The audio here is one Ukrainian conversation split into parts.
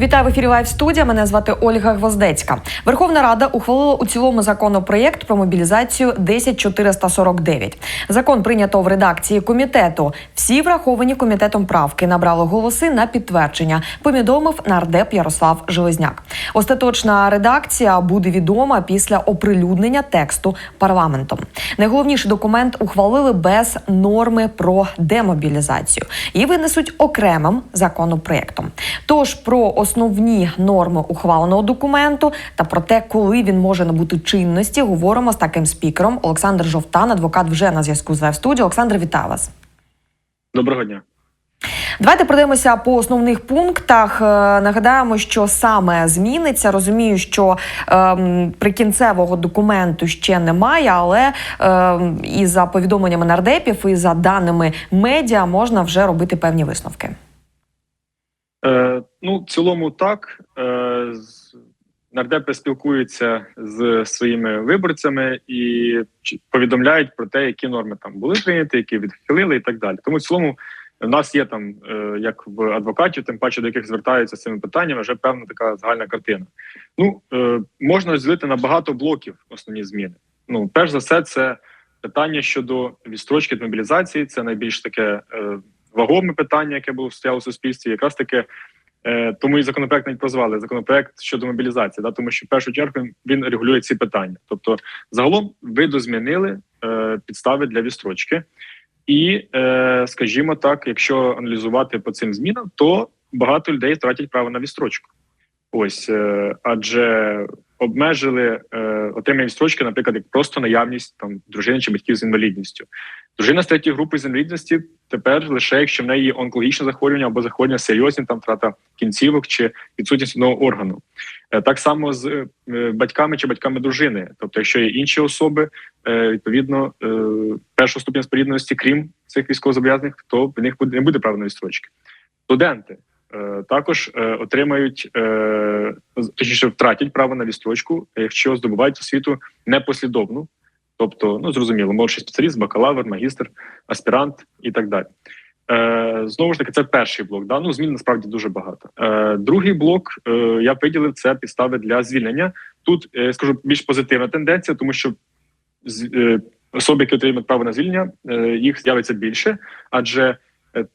Вітаю в ефірі Лайв студія. Мене звати Ольга Гвоздецька. Верховна Рада ухвалила у цілому законопроєкт про мобілізацію 10449. Закон прийнято в редакції комітету. Всі враховані комітетом правки набрали голоси на підтвердження. Повідомив нардеп Ярослав Железняк. Остаточна редакція буде відома після оприлюднення тексту парламентом. Найголовніший документ ухвалили без норми про демобілізацію і винесуть окремим законопроєктом. Тож про основні норми ухваленого документу та про те, коли він може набути чинності, говоримо з таким спікером. Олександр Жовтан, адвокат, вже на зв'язку з студіо. Олександр, вітаю вас. Доброго дня. Давайте пройдемося по основних пунктах. Е, Нагадаємо, що саме зміниться. Розумію, що ем, прикінцевого документу ще немає, але ем, і за повідомленнями нардепів, і за даними медіа можна вже робити певні висновки. Е, ну, в цілому, так. Е, нардепи спілкуються з своїми виборцями і повідомляють про те, які норми там були прийняті, які відхилили, і так далі. Тому в цілому в нас є там, е, як в адвокатів, тим паче до яких звертаються з цими питаннями, вже певна така загальна картина. Ну, е, можна розділити на багато блоків основні зміни. Ну, перш за все, це питання щодо відстрочки від мобілізації. Це найбільш таке е, вагоме питання, яке було стояло в суспільстві. Якраз таке е, тому і законопроект навіть прозвали законопроект щодо мобілізації, да, тому що в першу чергу він регулює ці питання. Тобто, загалом видозмінили е, підстави для відстрочки. І, е, скажімо так, якщо аналізувати по цим змінам, то багато людей втратять право на відстрочку. Ось е, адже обмежили е, отримання відстрочки, наприклад, як просто наявність там дружини чи батьків з інвалідністю. Дружина з третьої групи з інвалідності тепер лише якщо в неї є онкологічне захворювання або захворювання серйозні, там втрата кінцівок чи відсутність одного органу. Е, Так само з е, батьками чи батьками дружини. Тобто, якщо є інші особи, е, відповідно е, першого ступеня спорідності, крім цих військовозобов'язаних, то в них буде не буде права на відстрочки. Студенти також е, отримають е, точніше втратять право на відстрочку, якщо здобувають освіту непослідовну. Тобто, ну зрозуміло, молодший спеціаліст, бакалавр, магістр, аспірант і так далі. Е, знову ж таки, це перший блок. Да? Ну, змін насправді дуже багато. Е, другий блок е, я виділив це підстави для звільнення. Тут е, скажу більш позитивна тенденція, тому що е, особи, які отримують право на звільнення, е, їх з'явиться більше, адже е,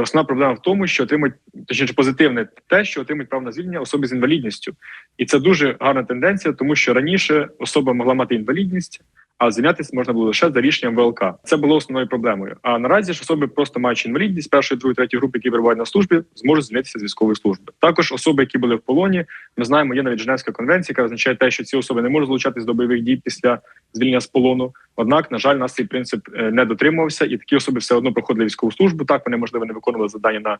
основна проблема в тому, що отримують точніше позитивне те, що отримують право на звільнення особи з інвалідністю, і це дуже гарна тенденція, тому що раніше особа могла мати інвалідність. А звільнятися можна було лише за рішенням ВЛК. Це було основною проблемою. А наразі ж особи, просто маючи інвалідність першої, другої, третьої групи, які перебувають на службі, зможуть звільнитися з військової служби. Також особи, які були в полоні, ми знаємо, є навіть Женевська конвенція, яка означає те, що ці особи не можуть залучатись до бойових дій після звільнення з полону. Однак, на жаль, нас цей принцип е, не дотримувався, і такі особи все одно проходили військову службу. Так вони можливо не виконували завдання на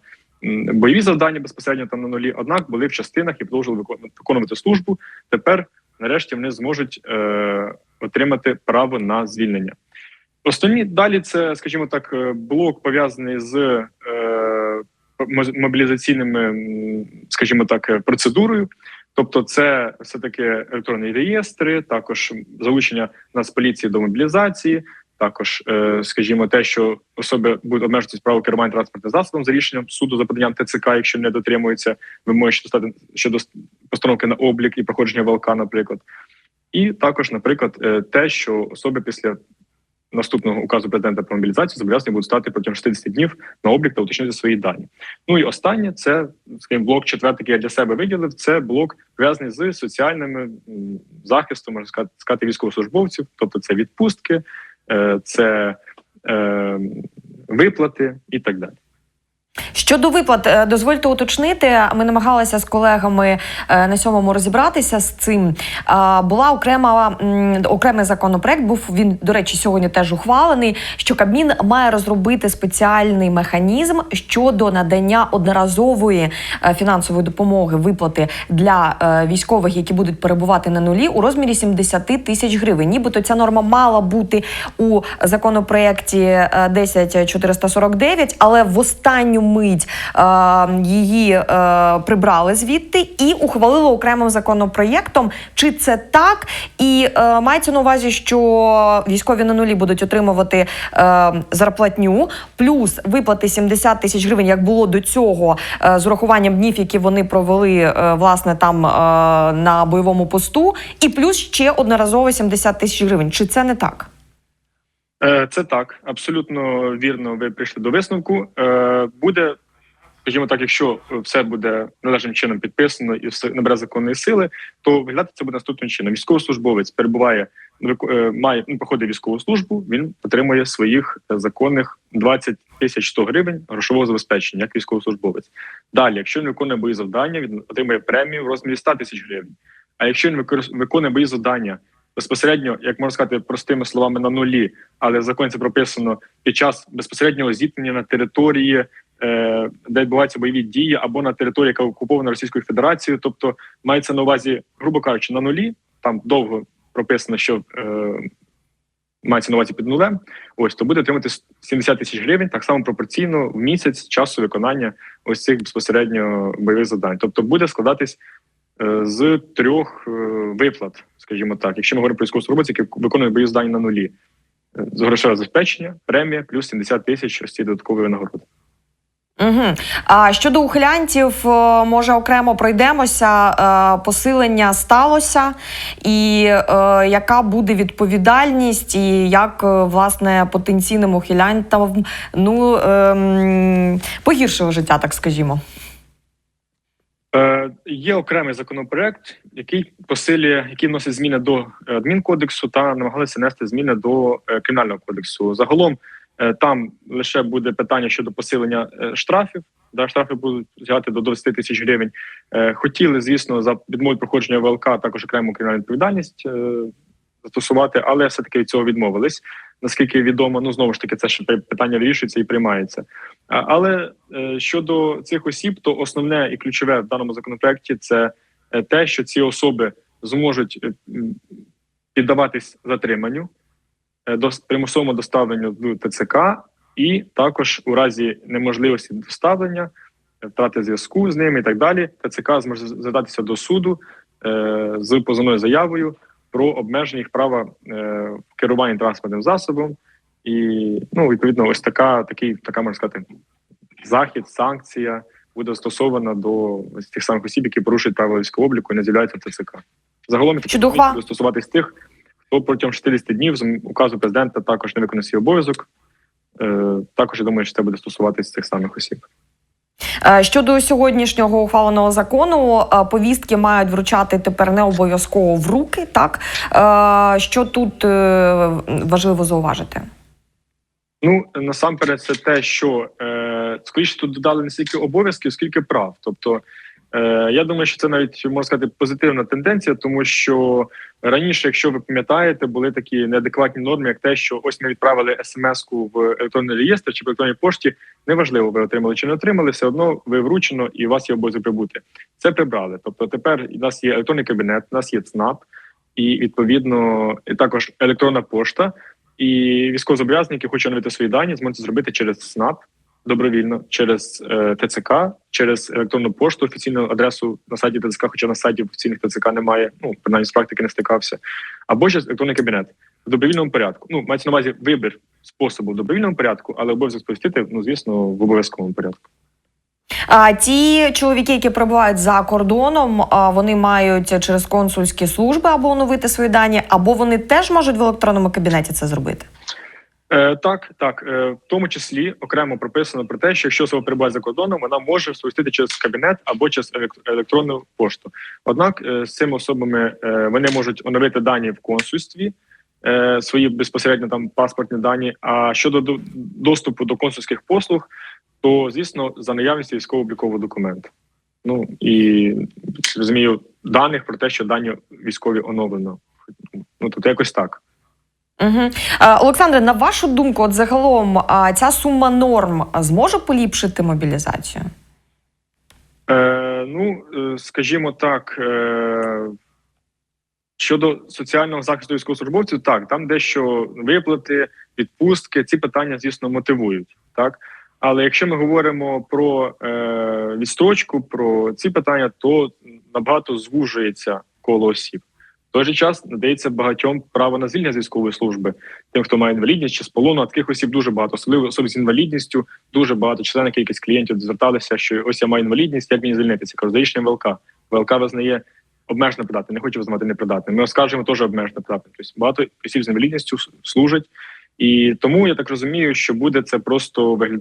бойові завдання безпосередньо там на нулі. Однак були в частинах і продовжували викон- виконувати службу. Тепер, нарешті, вони зможуть е, отримати право на звільнення. Основні далі це, скажімо так, е, блок пов'язаний з е, мобілізаційними, скажімо так, е, процедурою. Тобто, це все таки електронні реєстри, також залучення Нацполіції до мобілізації, також, е, скажімо, те, що особи будуть обмежитись право керування транспортним засобом за рішенням суду за поданням ТЦК, якщо не дотримуються вимоги щодо щодо постановки на облік і проходження ВЛК, наприклад. І також, наприклад, е, те, що особи після наступного указу президента про мобілізацію зобов'язані будуть стати протягом 60 днів на облік та уточнити свої дані. Ну і останнє це скажімо, блок четвертий, який я для себе виділив. Це блок пов'язаний з соціальними захистом, можна сказати, сказати, військовослужбовців, тобто це відпустки, е, це е, виплати і так далі. Щодо виплат, е, дозвольте уточнити. Ми намагалися з колегами е, на сьомому розібратися з цим. Була окрема окремий законопроект. Був він, до речі, сьогодні теж ухвалений. Що Кабмін має розробити спеціальний механізм щодо надання одноразової е, фінансової допомоги виплати для військових, які будуть перебувати на нулі у розмірі 70 тисяч гривень. Нібито ця норма мала бути у законопроекті е, 10449, але в останню мить е, її е, прибрали звідти і ухвалили окремим законопроєктом. Чи це так? І е, мається на увазі, що військові на нулі будуть отримувати зарплатню, плюс виплати 70 тисяч гривень, як було до цього, з урахуванням днів, які вони провели власне там на бойовому посту, і плюс ще одноразово 70 тисяч гривень. Чи це не так? Е, Це так, абсолютно вірно. Ви прийшли до висновку. Е, Буде, скажімо так, якщо все буде належним чином підписано і все набере законної сили, то виглядати це буде наступним чином. Військовослужбовець перебуває е, має ну, військову службу. Він отримує своїх законних 20 тисяч 100 гривень грошового забезпечення як військовослужбовець. Далі, якщо він виконує бої завдання, він отримує премію в розмірі 100 тисяч гривень. А якщо він виконує бої завдання безпосередньо, як можна сказати, простими словами на нулі, але в законі це прописано під час безпосереднього зіткнення на території, е, де відбуваються бойові дії, або на території, яка окупована Російською Федерацією, тобто мається на увазі, грубо кажучи, на нулі. Там довго прописано, що е, мається на увазі під нулем. Ось то буде отримати 70 тисяч гривень, так само пропорційно в місяць часу виконання ось цих безпосередньо бойових завдань. Тобто буде складатись з трьох е, виплат, скажімо так, якщо ми говоримо про військовослужбовців, які виконують бойові завдання на нулі. Е, З грошове забезпечення, премія плюс 70 тисяч ось ці додаткові винагороди. Угу. А щодо ухилянтів, е, може окремо пройдемося. Е, Посилення сталося, і е, яка буде відповідальність, і як е, власне потенційним ухилянтам ну ем, погіршило життя, так скажімо. Е, є окремий законопроект, який посилює, який вносить зміни до е, адмінкодексу та намагалися внести зміни до е, кримінального кодексу. Загалом там лише буде питання щодо посилення штрафів. Да, штрафи будуть взяти до 20 тисяч гривень. Хотіли, звісно, за відмову проходження ВЛК також окрему кримінальну відповідальність застосувати, але все таки від цього відмовились. Наскільки відомо, ну знову ж таки, це ще питання вирішується і приймається. Але е, щодо цих осіб, то основне і ключове в даному законопроекті це е, те, що ці особи зможуть е, піддаватись затриманню, до примусовому доставленню до ТЦК, і також у разі неможливості доставлення, втрати зв'язку з ними і так далі. ТЦК зможе звертатися до суду з позовною заявою про обмеження їх права е, в керуванні транспортним засобом. І ну відповідно, ось така такий така можна сказати захід, санкція буде застосована до ось тих самих осіб, які порушують правила військового обліку і не з'являються в ТЦК. Загалом буде стосуватись тих, хто протягом 60 днів з указу президента також не виконав свій обов'язок. Е, також я думаю, що це буде стосуватись цих самих осіб. Е, Щодо сьогоднішнього ухваленого закону, е, повістки мають вручати тепер не обов'язково в руки. Так Е, що тут важливо зауважити? Ну насамперед, це те, що е, скоріше тут додали не стільки обов'язків, скільки прав. Тобто, я думаю, що це навіть можна сказати позитивна тенденція, тому що раніше, якщо ви пам'ятаєте, були такі неадекватні норми, як те, що ось ми відправили смс-ку в електронний реєстр чи в електронній пошті. Неважливо, ви отримали чи не отримали, все одно ви вручено і у вас є обов'язок прибути. Це прибрали. Тобто, тепер у нас є електронний кабінет, у нас є ЦНАП, і відповідно також електронна пошта. І військовозобов'язані, які хочуть оновити свої дані, зможуть зробити через СНАП добровільно, через е, ТЦК, через електронну пошту, офіційну адресу на сайті ТЦК, хоча на сайті офіційних ТЦК немає. Ну принаймні з практики не стикався, або через електронний кабінет в добровільному порядку. Ну мається на увазі вибір способу в добровільному порядку, але обов'язок сповістити, ну звісно, в обов'язковому порядку. А ті чоловіки, які перебувають за кордоном, вони мають через консульські служби або оновити свої дані, або вони теж можуть в електронному кабінеті це зробити. Е, так, так, е, в тому числі окремо прописано про те, що якщо особа перебуває за кордоном, вона може сповістити через кабінет або через електронну пошту. Однак е, з цими особами е, вони можуть оновити дані в консульстві, е, свої безпосередньо там паспортні дані. А щодо до- доступу до консульських послуг, то звісно за наявності військово-облікового документу. Ну і розумію даних про те, що дані військові оновлено. Ну тут якось так. Угу. Олександре, на вашу думку, от загалом ця сума норм зможе поліпшити мобілізацію? Е, ну, е, скажімо так, е, щодо соціального захисту військовослужбовців, так, там дещо виплати, відпустки, ці питання, звісно, мотивують. Так? Але якщо ми говоримо про е, відстрочку, про ці питання, то набагато звужується коло осіб. Той же час надається багатьом право на звільнення з військової служби, тим, хто має інвалідність чи з полону, а таких осіб дуже багато, особливо особи з інвалідністю, дуже багато членна кількість клієнтів зверталися, що ось я маю інвалідність, як мені звільнитися? Кажу, за ВЛК. ВЛК визнає обмежено придатним, не хочу визнавати непридатним. Ми оскаржуємо теж обмежено придатним. Тобто багато осіб з інвалідністю с- служать. І тому я так розумію, що буде це просто вигля...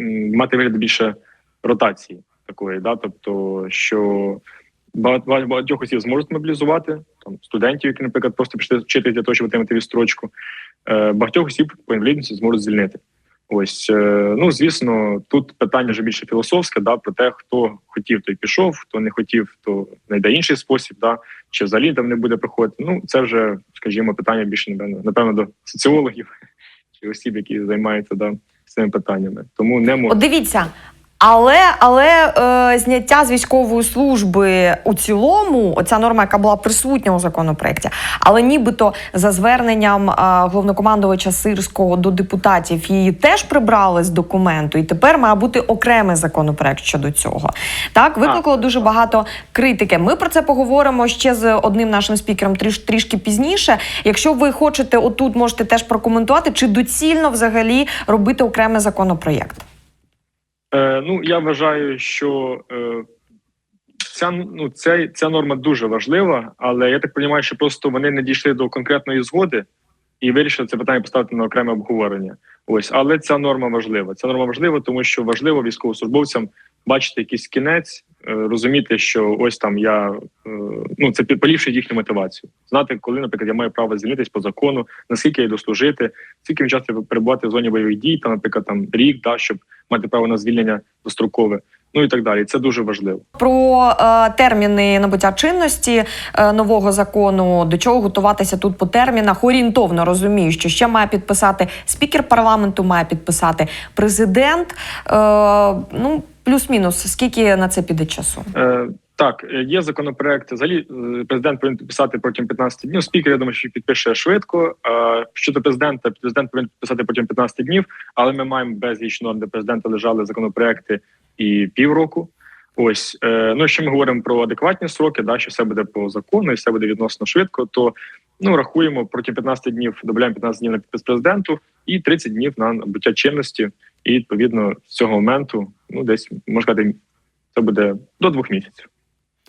м, мати вигляд більше ротації такої, да? тобто, що багатьох осіб зможуть мобілізувати, там студентів, які, наприклад, просто пішли вчити для того, щоб отримати відстрочку. Е, багатьох осіб по інвалідності зможуть звільнити. Ось е, ну звісно, тут питання вже більше філософське, да, про те, хто хотів, той пішов, хто не хотів, то знайде інший спосіб, да, чи взагалі там не буде проходити. Ну це вже, скажімо, питання більше напевно, напевно до соціологів чи осіб, які займаються да, цими питаннями. Тому не можу. От дивіться. Але але е, зняття з військової служби у цілому, оця норма, яка була присутня у законопроекті, але нібито за зверненням е, головнокомандувача Сирського до депутатів її теж прибрали з документу, і тепер має бути окремий законопроект щодо цього. Так викликало дуже багато критики. Ми про це поговоримо ще з одним нашим спікером тріш, трішки пізніше. Якщо ви хочете, отут можете теж прокоментувати, чи доцільно взагалі робити окремий законопроєкт. Е, ну я вважаю, що е, ця ну ця, ця норма дуже важлива, але я так розумію, що просто вони не дійшли до конкретної згоди і вирішили це питання поставити на окреме обговорення. Ось, але ця норма важлива. Ця норма важлива, тому що важливо військовослужбовцям бачити якийсь кінець, е, розуміти, що ось там я е, ну це поліпшить їхню мотивацію. Знати, коли, наприклад, я маю право звільнитись по закону, наскільки я йду служити, скільки мені часу перебувати в зоні бойових дій, там, наприклад, там рік, да, щоб мати право на звільнення дострокове. Ну і так далі. Це дуже важливо. Про е, терміни набуття чинності е, нового закону, до чого готуватися тут по термінах. Орієнтовно розумію, що ще має підписати спікер парламенту, має підписати президент. Е, ну, плюс-мінус, скільки на це піде часу? Е, так, е, є законопроект. Взагалі президент повинен підписати протягом 15 днів. Спікер, я думаю, що підпише швидко. Щодо президента, президент повинен підписати протягом 15 днів, але ми маємо безліч норм, де президента лежали законопроекти і півроку. Ось е, ну якщо ми говоримо про адекватні сроки, да що все буде по закону і все буде відносно швидко, то ну рахуємо протягом 15 днів, додаємо 15 днів на підпис президенту і 30 днів на набуття чинності. І відповідно з цього моменту, ну десь можна сказати, це буде до двох місяців.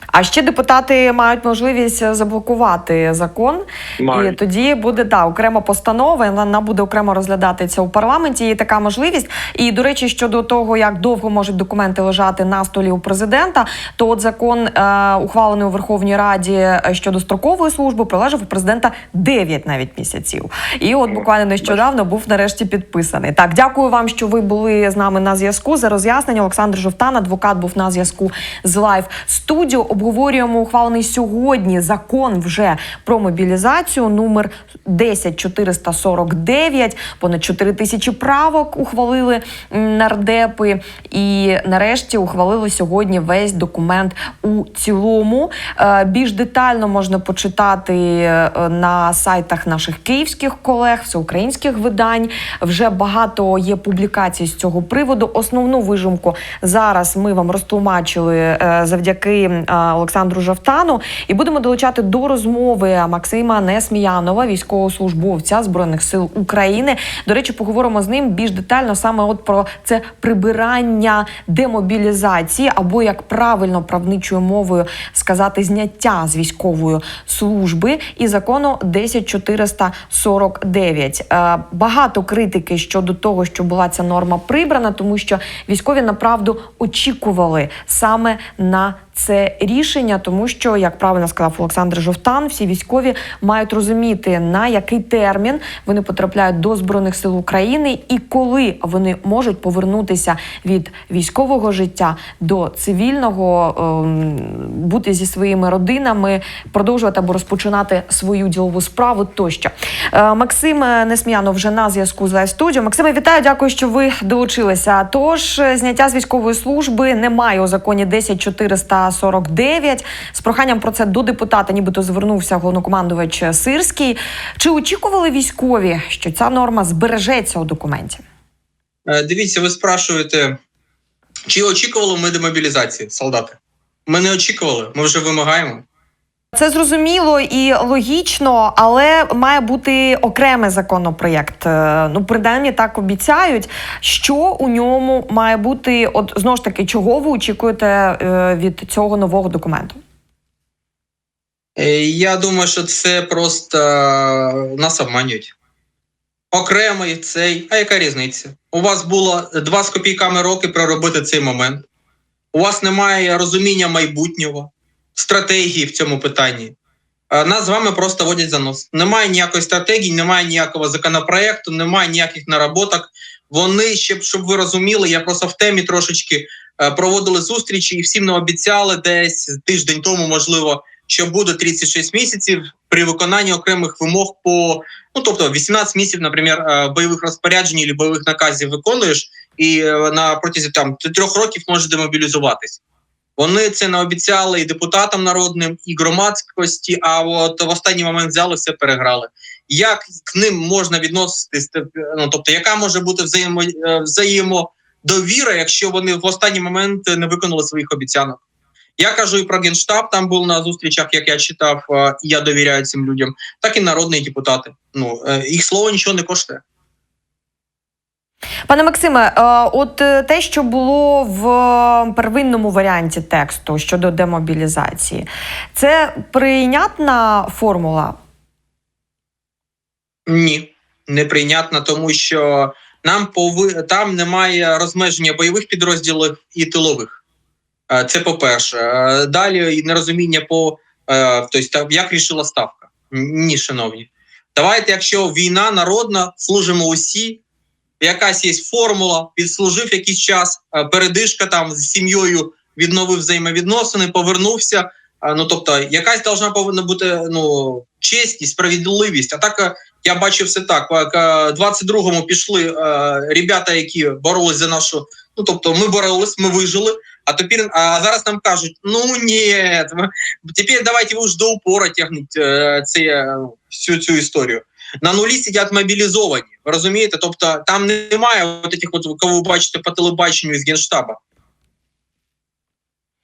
А ще депутати мають можливість заблокувати закон, і тоді буде да, окрема постанова. Вона буде окремо розглядатися у парламенті. Є така можливість. І до речі, щодо того, як довго можуть документи лежати на столі у президента, то от закон, е, ухвалений у Верховній Раді е, щодо строкової служби, пролежав у президента 9 навіть місяців. І от буквально нещодавно був нарешті підписаний. Так, дякую вам, що ви були з нами на зв'язку. За роз'яснення Олександр Жовтан, адвокат, був на зв'язку з Лайв студіо. Обговорюємо ухвалений сьогодні закон вже про мобілізацію. Номер 10449. Понад 4 тисячі правок ухвалили нардепи. І нарешті ухвалили сьогодні весь документ у цілому. Е, Більш детально можна почитати е, на сайтах наших київських колег, всеукраїнських видань. Вже багато є публікацій з цього приводу. Основну вижимку зараз ми вам розтлумачили е, завдяки Олександру Жавтану. І будемо долучати до розмови Максима Несміянова, військовослужбовця збройних сил України. До речі, поговоримо з ним більш детально саме от про це прибирання демобілізації, або як правильно правничою мовою сказати зняття з військової служби і закону 10449. Е, Багато критики щодо того, що була ця норма прибрана, тому що військові направду очікували саме на це рішення, тому що, як правильно сказав Олександр Жовтан, всі військові мають розуміти, на який термін вони потрапляють до збройних сил України і коли вони можуть повернутися від військового життя до цивільного, ем, бути зі своїми родинами, продовжувати або розпочинати свою ділову справу тощо. Е, Максим Несміянов вже на зв'язку з Studio. Максиме, вітаю, дякую, що ви долучилися. Тож е, зняття з військової служби немає у законі 10449. З проханням про це до депутата, нібито звернувся головнокомандувач Сирський. Чи очікували військові, що ця норма збережеться у документі? Е, Дивіться, ви спрашуєте, чи очікували ми демобілізації солдати? Ми не очікували, ми вже вимагаємо. Це зрозуміло і логічно, але має бути окремий законопроєкт. Е, Ну, принаймні так обіцяють. Що у ньому має бути? От знову ж таки, чого ви очікуєте е, від цього нового документу? Е, Я думаю, що це просто нас обманюють. Окремий цей, а яка різниця? У вас було два з копійками роки проробити цей момент. У вас немає розуміння майбутнього, стратегії в цьому питанні. Нас з вами просто водять за нос. Немає ніякої стратегії, немає ніякого законопроекту, немає ніяких наработок. Вони ще щоб ви розуміли, я просто в темі трошечки е, проводили зустрічі і всім нам обіцяли десь тиждень тому, можливо, що буде 36 місяців при виконанні окремих вимог по ну тобто 18 місяців, наприклад, е, бойових розпоряджень або бойових наказів виконуєш, і е, на протязі там трьох років можеш демобілізуватись. Вони це наобіцяли і депутатам народним, і громадськості. А от в останній момент взяли все переграли. Як к ним можна відноситись? Ну тобто, яка може бути взаємо е, взаємодовіра, якщо вони в останній момент не виконали своїх обіцянок? Я кажу і про генштаб. Там був на зустрічах, як я читав, е, і я довіряю цим людям, так і народні депутати. Ну е, їх слово нічого не коштує. Пане Максиме, е, от е, те, що було в первинному варіанті тексту щодо демобілізації, це прийнятна формула? Ні, неприйнятно, тому що нам пови... там немає розмеження бойових підрозділів і тилових. Е, Це по-перше. Е, Далі нерозуміння по е, тобто, як рішила ставка. Ні, шановні. Давайте, якщо війна народна, служимо усі. Якась є формула, відслужив якийсь час, е, передишка там з сім'єю відновив взаємовідносини, повернувся. Ну тобто, якась должна повинна бути ну чесність, справедливість. А так е, я бачив все так. Е, 22-му пішли е, ребята, які боролись за нашу. Ну тобто, ми боролись, ми вижили. А тепер а зараз нам кажуть: ну ні, тепер давайте ви ж до упора тягніть е, це, е, всю цю історію. На нулі сидять мобілізовані. Розумієте? Тобто там немає от таких, от кого ви бачите по телебаченню з генштаба.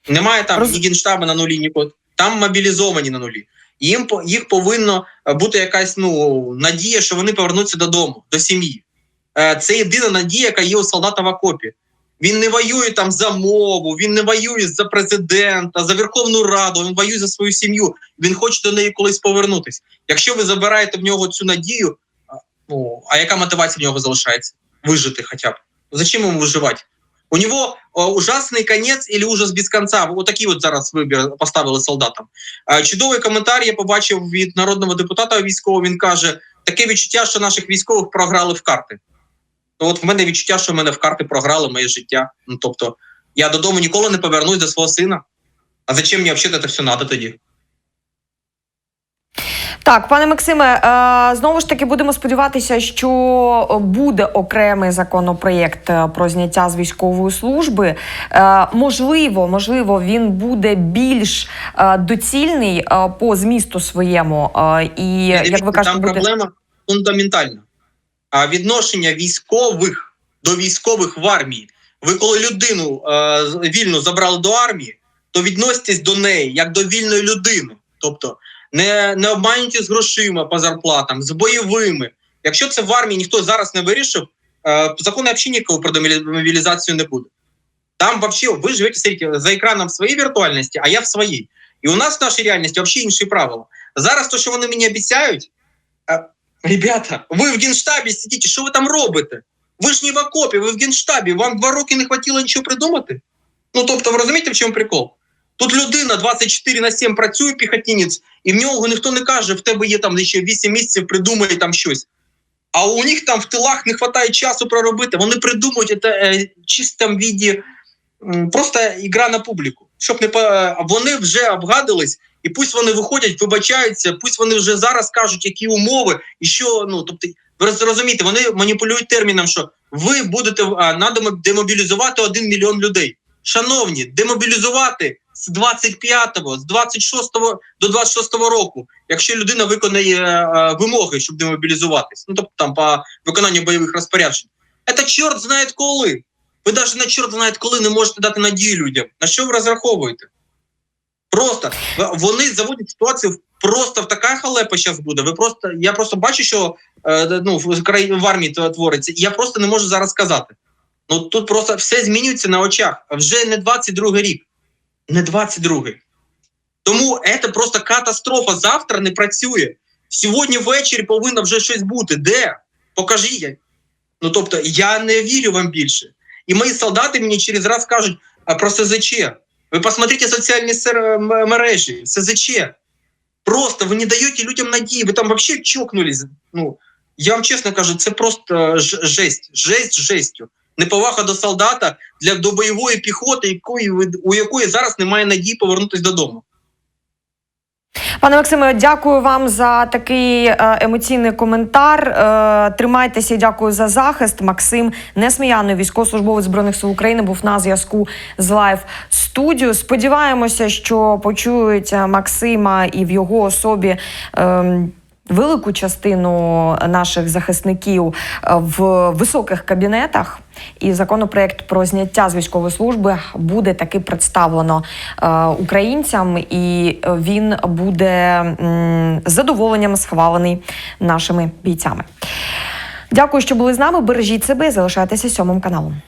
Немає там Роз- ні генштаба на нулі, нікого. Там мобілізовані на нулі. Їм їх повинно е, бути якась ну надія, що вони повернуться додому, до сім'ї. Е, Це єдина надія, яка є у солдата в окопі. Він не воює там за мову, він не воює за президента, за Верховну Раду, він воює за свою сім'ю. Він хоче до неї колись повернутися. Якщо ви забираєте в нього цю надію, ну а яка мотивація в нього залишається? Вижити хоча б. Зачем йому виживати? У нього о, ужасний конець і ужас без кінця. Отакий от зараз вибір поставили солдатам. Чудовий коментар я побачив від народного депутата військового. Він каже: таке відчуття, що наших військових програли в карти. Ну, от в мене відчуття, що в мене в карти програли моє життя. Ну тобто, я додому ніколи не повернусь до свого сина. А зачем мені взагалі це все надо тоді? Так, пане Максиме, е, знову ж таки будемо сподіватися, що буде окремий законопроєкт е, про зняття з військової служби. Е, Можливо, можливо, він буде більш доцільний по змісту своєму. І як ви кажете, там буде проблема фундаментальна. Відношення військових до військових в армії. Ви коли людину е, вільну забрали до армії, то відноситесь до неї як до вільної людини. Тобто не, не обманюйте з грошима по зарплатам, з бойовими. Якщо це в армії ніхто зараз не вирішив, е, закону взагалі нікого про демобілізацію не буде. Там вообще ви живете смотрите, за екраном в своїй віртуальності, а я в своїй. І у нас в нашій реальності взагалі інші правила. Зараз то, що вони мені обіцяють, е, ребята, ви в генштабі сидите, що ви там робите? Ви ж не в окопі, ви в генштабі. Вам два роки не хватило нічого придумати? Ну тобто, ви розумієте, в чому прикол? Тут людина 24 на 7 працює піхотінець, і в нього ніхто не каже, в тебе є там ще 8 місяців, придумай там щось. А у них там в тилах не вистачає часу проробити. Вони придумують це чистому віді просто ігра на публіку. Щоб не по... вони вже обгадились, і пусть вони виходять, вибачаються, пусть вони вже зараз кажуть, які умови, і що, ну тобто, ви розумієте, вони маніпулюють терміном, що ви будете надо демобілізувати 1 мільйон людей. Шановні, демобілізувати з 25-го, з 26-го до 26-го року, якщо людина виконає е, вимоги, щоб демобілізуватись, ну тобто там по виконанню бойових розпоряджень. Це чорт знає коли. Ви навіть на чорт знає коли не можете дати надію людям. На що ви розраховуєте? Просто вони заводять ситуацію просто в така халепа зараз буде. Ви просто я просто бачу, що е, ну в в армії твориться. Я просто не можу зараз сказати. Ну тут просто все змінюється на очах. Вже не 22 рік, не 22. Тому це просто катастрофа. Завтра не працює. Сьогодні ввечері повинно вже щось бути. Де? Покажіть. Ну тобто, я не вірю вам більше. І мої солдати мені через раз кажуть а, про СЗЧ. Ви посмотрите соціальні сер- м- мережі, СЗЧ. Просто ви не даєте людям надії, ви там взагалі чокнулись. Ну, я вам чесно кажу, це просто жесть, жесть жестю. Неповага до солдата для до бойової піхоти, у якої зараз немає надії повернутися додому. Пане Максиме, дякую вам за такий е, емоційний коментар. Е, Тримайтеся, і дякую за захист. Максим Несміяний, військовослужбовець збройних сил України, був на зв'язку з лайв студію. Сподіваємося, що почують е, Максима і в його особі. Велику частину наших захисників е, в високих кабінетах, і законопроект про зняття з військової служби буде таки представлено е, українцям, і він буде з задоволенням схвалений нашими бійцями. Дякую, що були з нами. Бережіть себе і залишайтеся сьомим каналом.